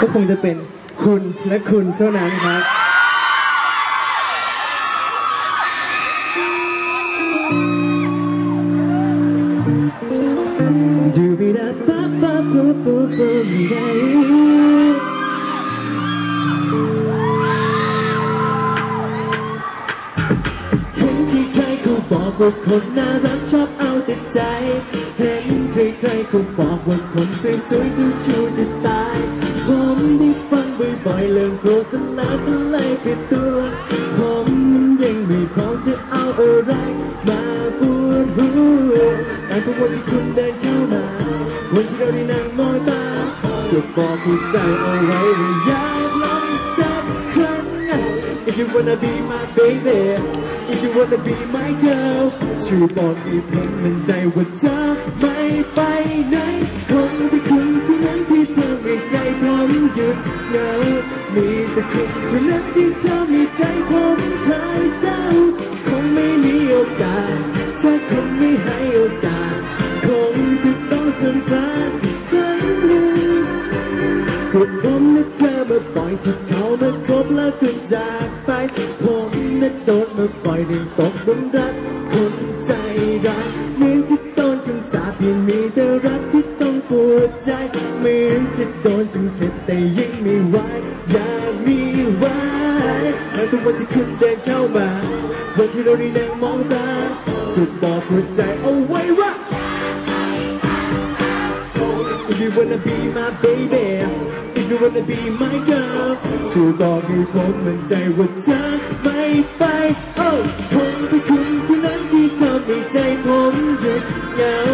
ก็คงจะเป็นคุณและคุณเท่านั้นครับดูไปนะปั๊บปับปุ๊บปุ๊บปุ๊บไม่ได้เห็นใครๆเขาบอกว่าคนน่ารักชอบเอาแต่ใจ เห็นใครๆเขาบอกว่าคนสวยๆจะชูจะตาย ผมได้ฟังบ่อยเริ่มโกรธซะแล้วก็เลยผิดตัว ผมยังไม่พร้อมจะเอาอะไรมาปวดหัวแต่ทุกวันที่คุณเดินเข้ามา วันที่เราได้นั่งมองตาก็บอกหัวใจเอาไว้ว่าอยากลองสักครั้ง If you wanna be my baby If you wanna be my girl ช่วยบอกให้ผมมั่นใจว่าเธอไม่ไปไหน นั้นที่ทำใจผมคลายเศร้า คงไม่มีโอกาสถ้าคุณไม่ให้โอกาส คงจะต้องทำพลาดอีกครั้งหนึ่งก็ผมและเธอมาปล่อยที่เขามาคบแล้วก็จากไป ผมน่ะโดนมาปล่อยเรื่องตกหลุมรัก คนใจร้ายเหมือนจะโดนคำสาปที่มีแต่รักที่ต้องปวดใจ เหมือนจะโดนจนเข็ดแต่ยิ่งไม่ไหว เราได้นั่งมองตาถูกบอกหัวใจเอาไว้ว่า If you wanna be my baby If you wanna be my girl ช่วยบอกให้ผมมั่นใจว่าเธอไม่ไป Oh ผมไปคุณเท่านั้นที่ทำให้ใจผมหยุดเหงา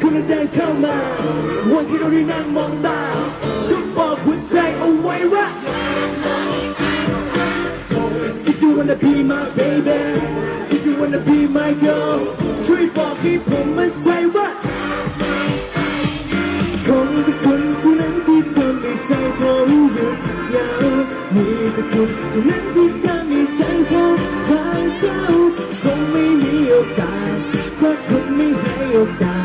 คุณเดินเข้ามา วันที่เราได้นั่งมองตาก็บอกหัวใจเอาไว้ว่า If you wanna be my baby If you wanna be my girl ช่วยบอกให้ผมมั่นใจว่าคงเป็นคุณเท่านั้นที่ทำให้ใจผมหยุดเหงามีแต่คุณเท่านั้นที่ทำให้ใจผมคลายเศร้าคงไม่มีโอกาสถ้าคุณไม่ให้โอกาส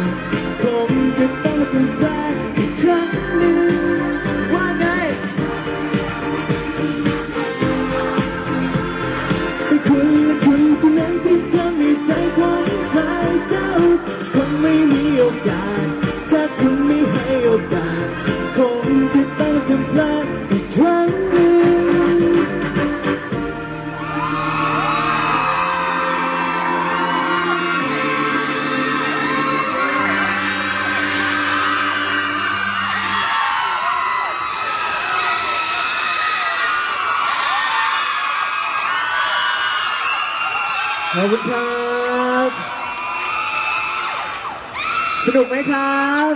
ขอบคุณครับ สนุกไหมครับ